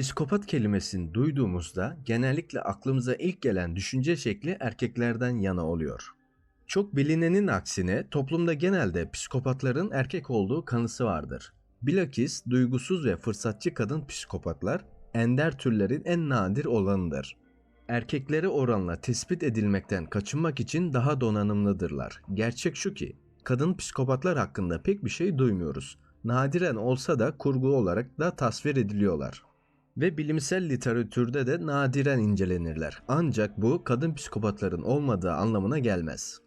Psikopat kelimesini duyduğumuzda genellikle aklımıza ilk gelen düşünce şekli erkeklerden yana oluyor. Çok bilinenin aksine toplumda genelde psikopatların erkek olduğu kanısı vardır. Bilakis duygusuz ve fırsatçı kadın psikopatlar ender türlerin en nadir olanıdır. Erkeklere oranla tespit edilmekten kaçınmak için daha donanımlıdırlar. Gerçek şu ki kadın psikopatlar hakkında pek bir şey duymuyoruz. Nadiren olsa da kurgu olarak da tasvir ediliyorlar ve bilimsel literatürde de nadiren incelenirler. Ancak bu kadın psikopatların olmadığı anlamına gelmez.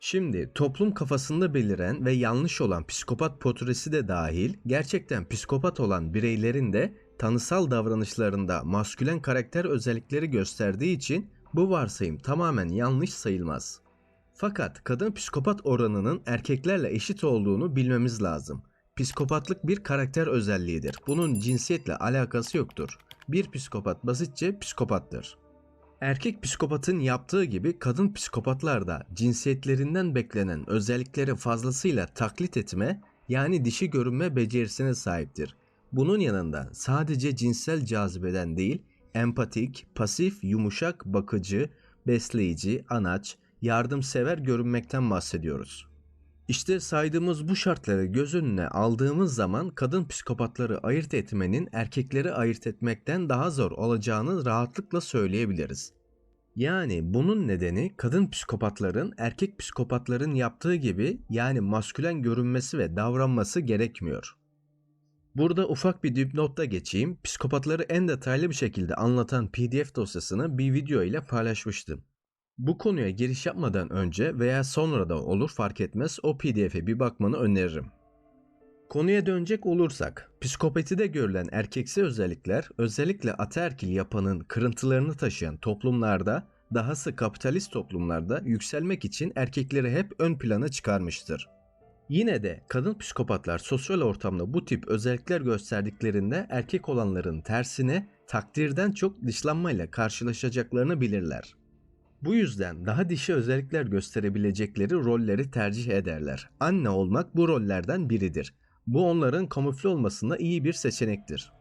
Şimdi toplum kafasında beliren ve yanlış olan psikopat portresi de dahil gerçekten psikopat olan bireylerin de tanısal davranışlarında maskülen karakter özellikleri gösterdiği için bu varsayım tamamen yanlış sayılmaz. Fakat kadın psikopat oranının erkeklerle eşit olduğunu bilmemiz lazım. Psikopatlık bir karakter özelliğidir. Bunun cinsiyetle alakası yoktur. Bir psikopat basitçe psikopattır. Erkek psikopatın yaptığı gibi kadın psikopatlar da cinsiyetlerinden beklenen özellikleri fazlasıyla taklit etme yani dişi görünme becerisine sahiptir. Bunun yanında sadece cinsel cazibeden değil, empatik, pasif, yumuşak, bakıcı, besleyici, anaç, yardımsever görünmekten bahsediyoruz. İşte saydığımız bu şartları göz önüne aldığımız zaman kadın psikopatları ayırt etmenin erkekleri ayırt etmekten daha zor olacağını rahatlıkla söyleyebiliriz. Yani bunun nedeni kadın psikopatların erkek psikopatların yaptığı gibi yani maskülen görünmesi ve davranması gerekmiyor. Burada ufak bir dipnotta geçeyim. Psikopatları en detaylı bir şekilde anlatan PDF dosyasını bir video ile paylaşmıştım. Bu konuya giriş yapmadan önce veya sonra da olur fark etmez o pdf'e bir bakmanı öneririm. Konuya dönecek olursak, psikopatide görülen erkeksi özellikler özellikle ataerkil yapanın kırıntılarını taşıyan toplumlarda, dahası kapitalist toplumlarda yükselmek için erkekleri hep ön plana çıkarmıştır. Yine de kadın psikopatlar sosyal ortamda bu tip özellikler gösterdiklerinde erkek olanların tersine takdirden çok dışlanmayla karşılaşacaklarını bilirler. Bu yüzden daha dişi özellikler gösterebilecekleri rolleri tercih ederler. Anne olmak bu rollerden biridir. Bu onların kamufle olmasında iyi bir seçenektir.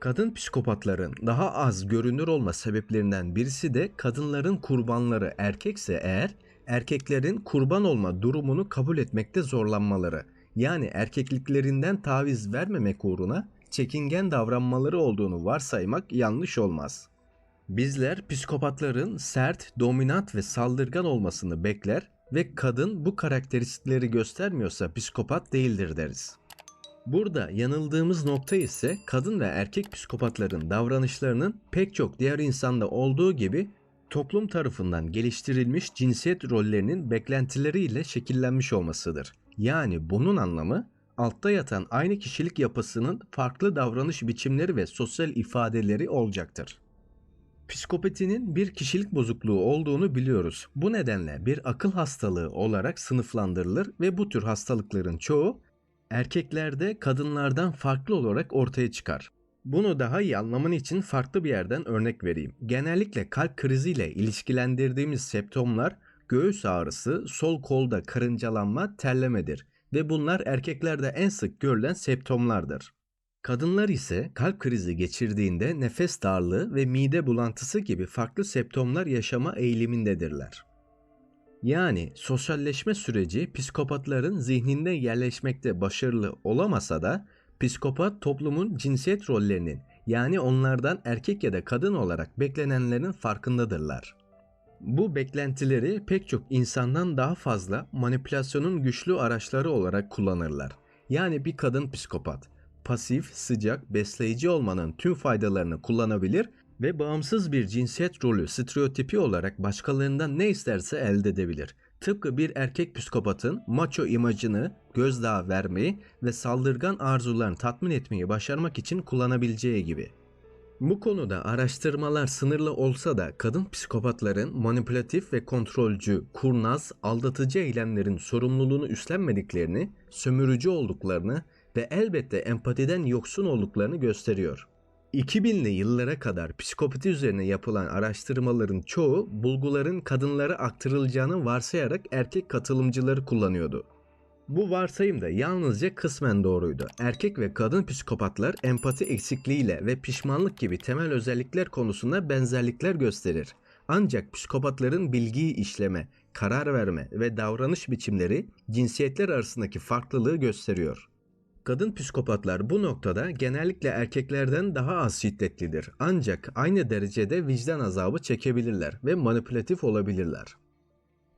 Kadın psikopatların daha az görünür olma sebeplerinden birisi de kadınların kurbanları erkekse eğer erkeklerin kurban olma durumunu kabul etmekte zorlanmaları. Yani erkekliklerinden taviz vermemek uğruna çekingen davranmaları olduğunu varsaymak yanlış olmaz.'' Bizler psikopatların sert, dominant ve saldırgan olmasını bekler ve kadın bu karakteristikleri göstermiyorsa psikopat değildir deriz. Burada yanıldığımız nokta ise kadın ve erkek psikopatların davranışlarının pek çok diğer insanda olduğu gibi toplum tarafından geliştirilmiş cinsiyet rollerinin beklentileriyle şekillenmiş olmasıdır. Yani bunun anlamı altta yatan aynı kişilik yapısının farklı davranış biçimleri ve sosyal ifadeleri olacaktır. Psikopatinin bir kişilik bozukluğu olduğunu biliyoruz. Bu nedenle bir akıl hastalığı olarak sınıflandırılır ve bu tür hastalıkların çoğu erkeklerde kadınlardan farklı olarak ortaya çıkar. Bunu daha iyi anlaman için farklı bir yerden örnek vereyim. Genellikle kalp kriziyle ilişkilendirdiğimiz septomlar göğüs ağrısı, sol kolda karıncalanma, terlemedir ve bunlar erkeklerde en sık görülen septomlardır. Kadınlar ise kalp krizi geçirdiğinde nefes darlığı ve mide bulantısı gibi farklı septomlar yaşama eğilimindedirler. Yani sosyalleşme süreci psikopatların zihninde yerleşmekte başarılı olamasa da psikopat toplumun cinsiyet rollerinin yani onlardan erkek ya da kadın olarak beklenenlerin farkındadırlar. Bu beklentileri pek çok insandan daha fazla manipülasyonun güçlü araçları olarak kullanırlar. Yani bir kadın psikopat pasif, sıcak, besleyici olmanın tüm faydalarını kullanabilir ve bağımsız bir cinsiyet rolü stereotipi olarak başkalarından ne isterse elde edebilir. Tıpkı bir erkek psikopatın macho imajını gözdağı vermeyi ve saldırgan arzularını tatmin etmeyi başarmak için kullanabileceği gibi. Bu konuda araştırmalar sınırlı olsa da kadın psikopatların manipülatif ve kontrolcü, kurnaz, aldatıcı eylemlerin sorumluluğunu üstlenmediklerini, sömürücü olduklarını ve elbette empatiden yoksun olduklarını gösteriyor. 2000'li yıllara kadar psikopati üzerine yapılan araştırmaların çoğu bulguların kadınlara aktarılacağını varsayarak erkek katılımcıları kullanıyordu. Bu varsayım da yalnızca kısmen doğruydu. Erkek ve kadın psikopatlar empati eksikliğiyle ve pişmanlık gibi temel özellikler konusunda benzerlikler gösterir. Ancak psikopatların bilgiyi işleme, karar verme ve davranış biçimleri cinsiyetler arasındaki farklılığı gösteriyor. Kadın psikopatlar bu noktada genellikle erkeklerden daha az şiddetlidir. Ancak aynı derecede vicdan azabı çekebilirler ve manipülatif olabilirler.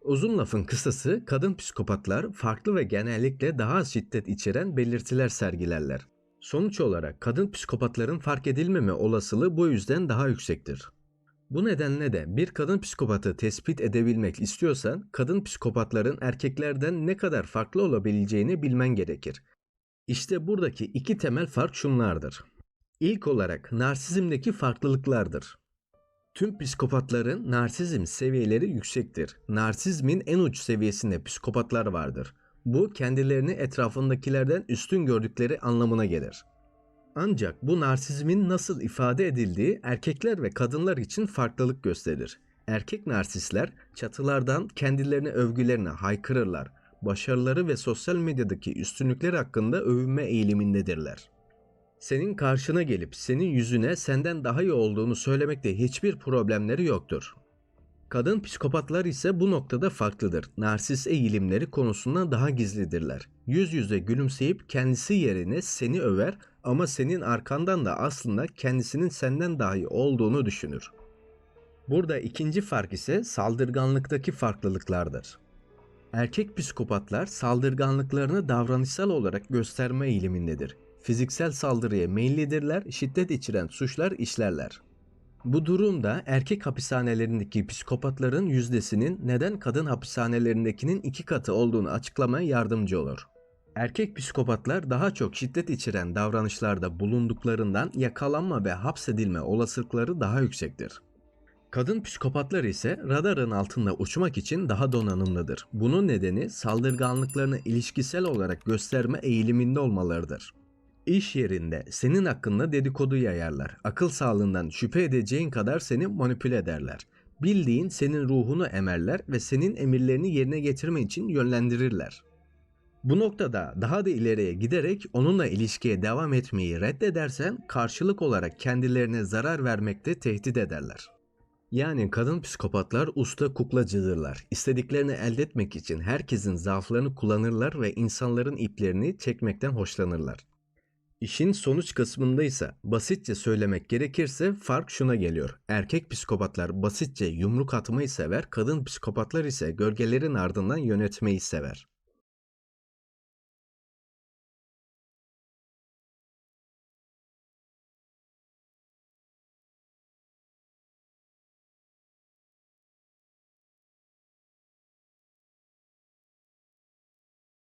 Uzun lafın kısası kadın psikopatlar farklı ve genellikle daha az şiddet içeren belirtiler sergilerler. Sonuç olarak kadın psikopatların fark edilmeme olasılığı bu yüzden daha yüksektir. Bu nedenle de bir kadın psikopatı tespit edebilmek istiyorsan kadın psikopatların erkeklerden ne kadar farklı olabileceğini bilmen gerekir. İşte buradaki iki temel fark şunlardır. İlk olarak narsizmdeki farklılıklardır. Tüm psikopatların narsizm seviyeleri yüksektir. Narsizmin en uç seviyesinde psikopatlar vardır. Bu kendilerini etrafındakilerden üstün gördükleri anlamına gelir. Ancak bu narsizmin nasıl ifade edildiği erkekler ve kadınlar için farklılık gösterir. Erkek narsistler çatılardan kendilerine övgülerine haykırırlar. Başarıları ve sosyal medyadaki üstünlükler hakkında övünme eğilimindedirler. Senin karşına gelip senin yüzüne senden daha iyi olduğunu söylemekte hiçbir problemleri yoktur. Kadın psikopatlar ise bu noktada farklıdır. Narsist eğilimleri konusunda daha gizlidirler. Yüz yüze gülümseyip kendisi yerine seni över ama senin arkandan da aslında kendisinin senden daha iyi olduğunu düşünür. Burada ikinci fark ise saldırganlıktaki farklılıklardır. Erkek psikopatlar saldırganlıklarını davranışsal olarak gösterme eğilimindedir. Fiziksel saldırıya meyillidirler, şiddet içeren suçlar işlerler. Bu durumda erkek hapishanelerindeki psikopatların yüzdesinin neden kadın hapishanelerindekinin iki katı olduğunu açıklamaya yardımcı olur. Erkek psikopatlar daha çok şiddet içeren davranışlarda bulunduklarından yakalanma ve hapsedilme olasılıkları daha yüksektir. Kadın psikopatlar ise radarın altında uçmak için daha donanımlıdır. Bunun nedeni saldırganlıklarını ilişkisel olarak gösterme eğiliminde olmalarıdır. İş yerinde senin hakkında dedikodu yayarlar. Akıl sağlığından şüphe edeceğin kadar seni manipüle ederler. Bildiğin senin ruhunu emerler ve senin emirlerini yerine getirme için yönlendirirler. Bu noktada daha da ileriye giderek onunla ilişkiye devam etmeyi reddedersen karşılık olarak kendilerine zarar vermekte tehdit ederler. Yani kadın psikopatlar usta kuklacıdırlar. İstediklerini elde etmek için herkesin zaaflarını kullanırlar ve insanların iplerini çekmekten hoşlanırlar. İşin sonuç kısmında ise basitçe söylemek gerekirse fark şuna geliyor. Erkek psikopatlar basitçe yumruk atmayı sever, kadın psikopatlar ise gölgelerin ardından yönetmeyi sever.